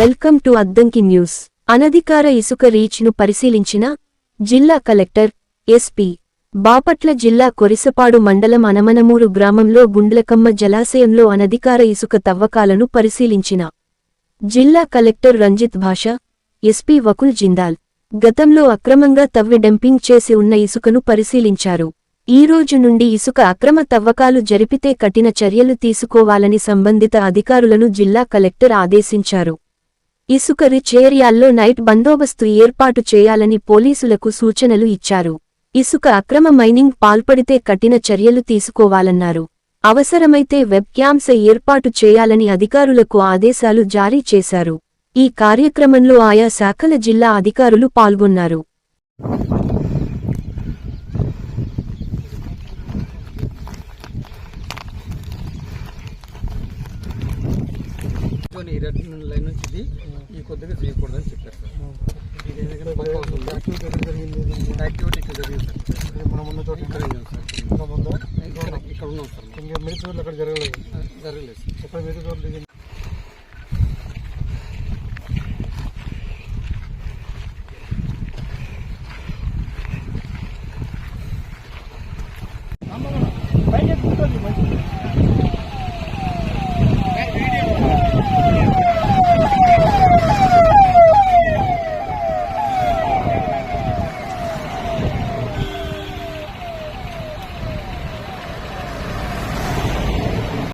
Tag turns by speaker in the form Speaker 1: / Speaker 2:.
Speaker 1: Welcome to Addanki news. అనధికార ఇసుక రీచ్ను పరిశీలించిన జిల్లా కలెక్టర్ ఎస్పీ బాపట్ల జిల్లా కొరిసపాడు మండలం అనమనమూరు గ్రామంలో గుండ్లకమ్మ జలాశయంలో అనధికార ఇసుక తవ్వకాలను పరిశీలించిన జిల్లా కలెక్టర్ రంజిత్ భాష ఎస్పీ వకుల్ జిందాల్ గతంలో అక్రమంగా తవ్వి డంపింగ్ చేసి ఉన్న ఇసుకను పరిశీలించారు. ఈ రోజు నుండి ఇసుక అక్రమ తవ్వకాలు జరిపితే కఠిన చర్యలు తీసుకోవాలని సంబంధిత అధికారులను జిల్లా కలెక్టర్ ఆదేశించారు. ఇసుక రిచ్ ఏరియాల్లో నైట్ బందోబస్తు ఏర్పాటు చేయాలని పోలీసులకు సూచనలు ఇచ్చారు. ఇసుక అక్రమ మైనింగ్ పాల్పడితే కఠిన చర్యలు తీసుకోవాలన్నారు. అవసరమైతే వెబ్ ఏర్పాటు చేయాలని అధికారులకు ఆదేశాలు జారీ చేశారు. ఈ కార్యక్రమంలో ఆయా శాఖల జిల్లా అధికారులు పాల్గొన్నారు.
Speaker 2: కొన్ని రెడ్ లైన్ నుంచి ఇది ఈ కొద్దిగా చేయకూడదని చెప్పారు సార్. ఇది ఏదైనా పక్క అవుతుంది యాక్టివిటీ ఇక్కడ జరిగింది సార్. మనం ఉన్న చోట ఇక్కడ ఉన్నాం సార్. ఇక్కడ ఇక్కడ ఉన్నాం సార్ ఇంకా మిగతా చోట్ల అక్కడ జరగలేదు. జరగలేదు సార్. ఇక్కడ మిగతా చోట్ల